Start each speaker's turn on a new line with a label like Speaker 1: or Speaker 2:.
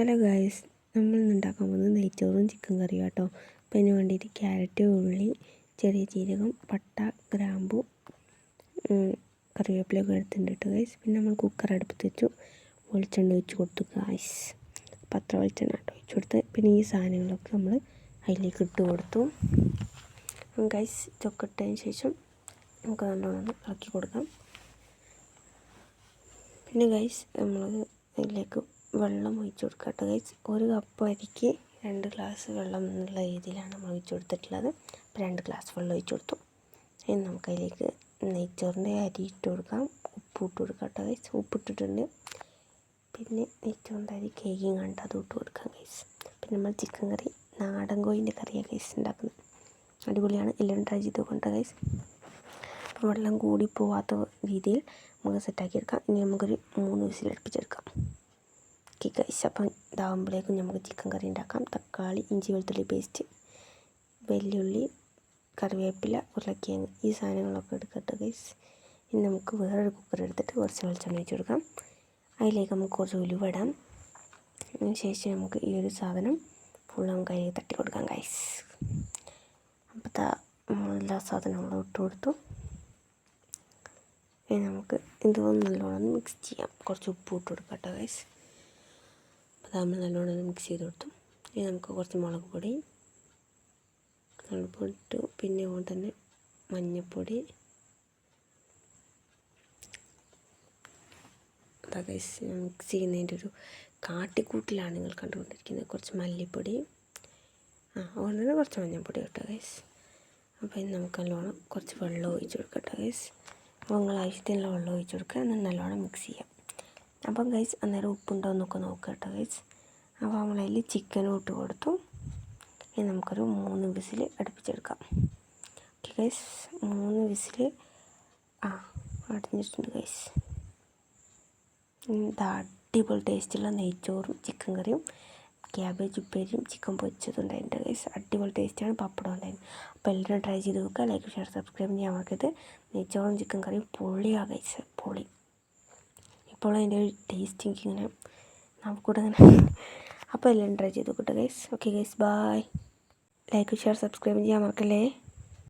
Speaker 1: Hello guys നമ്മൾ ഉണ്ടാക്കാൻ പോകുന്നത് നെയ്ച്ചോറും ചിക്കൻ കറിയും കേട്ടോ അപ്പോൾ അതിന് വേണ്ടിയിട്ട് ക്യാരറ്റ് ഉള്ളി ചെറിയ ജീരകം പട്ട ഗ്രാമ്പു കറിവേപ്പിലൊക്കെ എടുത്തിട്ടുണ്ട് കേട്ടോ ഗൈസ് പിന്നെ നമ്മൾ കുക്കർ അടുപ്പത്ത് വെച്ചു. വെളിച്ചെണ്ണ ഒഴിച്ച് കൊടുത്തു ഗായ്സ് പത്ര വെളിച്ചെണ്ണ കേട്ടോ ഒഴിച്ച് കൊടുത്ത്. പിന്നെ ഈ സാധനങ്ങളൊക്കെ നമ്മൾ അതിലേക്ക് ഇട്ട് കൊടുത്തു. ഗൈസ് ചൊക്കിട്ടതിന് ശേഷം നമുക്ക് നല്ലോണം ഇളക്കി കൊടുക്കാം. പിന്നെ ഗൈസ് നമ്മൾ അതിലേക്ക് വെള്ളം ഒഴിച്ച് കൊടുക്കുക കേട്ടോ. ഗൈസ് ഒരു കപ്പ് അരിക്ക് രണ്ട് ഗ്ലാസ് വെള്ളം എന്നുള്ള രീതിയിലാണ് നമ്മൾ ഒഴിച്ച് കൊടുത്തിട്ടുള്ളത്. അപ്പോൾ രണ്ട് ഗ്ലാസ് വെള്ളം ഒഴിച്ച് കൊടുത്തു. ഇനി നമുക്കതിലേക്ക് നെയ്ച്ചോറിന്റെ അരി ഇട്ട് കൊടുക്കാം. ഉപ്പ് ഇട്ട് കൊടുക്കാം കേട്ടോ ഗൈസ് ഉപ്പ് ഇട്ടിട്ടുണ്ട്. പിന്നെ നെയ്ച്ചോറിന്റെ അരി കേക്കിങ് കണ്ട് അത് ഇട്ട് കൊടുക്കാം ഗൈസ് പിന്നെ നമ്മൾ ചിക്കൻ കറി നാടൻ കോഴിന്റെ കറിയാണ് ഗൈസ് ഉണ്ടാക്കുന്നത് അടിപൊളിയാണ്. എല്ലാം ട്രൈ ചെയ്ത് കൊണ്ട് ഗൈസ് വെള്ളം കൂടി പോവാത്ത രീതിയിൽ നമുക്ക് സെറ്റാക്കി എടുക്കാം. ഇനി നമുക്കൊരു മൂന്ന് വിസിൽ അടുപ്പിച്ചെടുക്കാം. ഓക്കെ ഗൈസ് അപ്പം ഇതാവുമ്പോഴേക്കും നമുക്ക് ചിക്കൻ കറി ഉണ്ടാക്കാം. തക്കാളി ഇഞ്ചി വെളുത്തുള്ളി പേസ്റ്റ് വെല്ലുള്ളി കറിവേപ്പില ഉരുളക്കിഴങ്ങ് ഈ സാധനങ്ങളൊക്കെ എടുക്കട്ടെ ഗൈസ് ഇനി നമുക്ക് വേറൊരു കുക്കർ എടുത്തിട്ട് കുറച്ച് വെളിച്ചെണ്ണ വെച്ച് കൊടുക്കാം. അതിലേക്ക് നമുക്ക് കുറച്ച് ഉലുവ ഇടാം. അതിന് ശേഷം നമുക്ക് ഈ ഒരു സാധനം ഫുൾ നമുക്ക് അതിലേക്ക് തട്ടി കൊടുക്കാം ഗൈസ് അപ്പോൾ എല്ലാ സാധനങ്ങളും ഇട്ട് കൊടുത്തു. നമുക്ക് ഇതൊന്നും നല്ലോണം മിക്സ് ചെയ്യാം. കുറച്ച് ഉപ്പ് ഇട്ട് കൊടുക്കാം കേട്ടോ ഗൈസ് നമ്മൾ നല്ലോണം മിക്സ് ചെയ്ത് കൊടുത്തു. ഇനി നമുക്ക് കുറച്ച് മുളക് പൊടി മുളക് ഇട്ടു. പിന്നെ അതുകൊണ്ട് തന്നെ മഞ്ഞൾപ്പൊടി അതൊക്കെ മിക്സ് ചെയ്യുന്നതിന്റെ ഒരു കാട്ടിക്കൂട്ടിലാണ് നിങ്ങൾ കണ്ടുകൊണ്ടിരിക്കുന്നത്. കുറച്ച് മല്ലിപ്പൊടി. ആ അതുകൊണ്ട് കുറച്ച് മഞ്ഞൾപ്പൊടി കേട്ടോ ഗൈസ് അപ്പോൾ ഇനി നമുക്ക് നല്ലോണം കുറച്ച് വെള്ളം ഒഴിച്ച് കൊടുക്കട്ടെ ഗൈസ് അപ്പോൾ നിങ്ങൾ ആവശ്യത്തിനുള്ള വെള്ളം ഒഴിച്ച് കൊടുക്കുക. എന്നാൽ നല്ലോണം മിക്സ് ചെയ്യാം. അപ്പം ഗൈസ് അന്നേരം ഉപ്പുണ്ടോ എന്നൊക്കെ നോക്കുക കേട്ടോ ഗൈസ് അപ്പോൾ നമ്മളതിൽ ചിക്കനും ഇട്ട് കൊടുത്തു. ഇനി നമുക്കൊരു മൂന്ന് വിസിൽ അടുപ്പിച്ചെടുക്കാം. ഓക്കെ ഗൈസ് മൂന്ന് വിസിൽ ആ അടിഞ്ഞിട്ടുണ്ട് ഗൈസ് ഇത് അടിപൊളി ടേസ്റ്റുള്ള നെയ്ച്ചോറും ചിക്കൻ കറിയും ക്യാബേജ് ഉപ്പേരിയും ചിക്കൻ പൊരിച്ചതും ഉണ്ടായിട്ടുണ്ട് ഗൈസ് അടിപൊളി ടേസ്റ്റാണ് പപ്പടം ഉണ്ടായിരുന്നു അപ്പോൾ എല്ലാവരും ട്രൈ ചെയ്ത് നോക്കുക ലൈക്ക് ഷെയർ സബ്സ്ക്രൈബ് ചെയ്യാൻ മറക്കരുത്. നെയ്ച്ചോറും ചിക്കൻ കറിയും പൊളിയാണ് ഗൈസ് പൊളി. ഇപ്പോൾ അതിന്റെ ഒരു ടേസ്റ്റ് എനിക്കിങ്ങനെ നമുക്കൂടെ ഇങ്ങനെ അപ്പോൾ എല്ലാം ട്രൈ ചെയ്ത് നോക്കട്ടെ guys okay guys bye like share subscribe ചെയ്യാൻ മറക്കല്ലേ?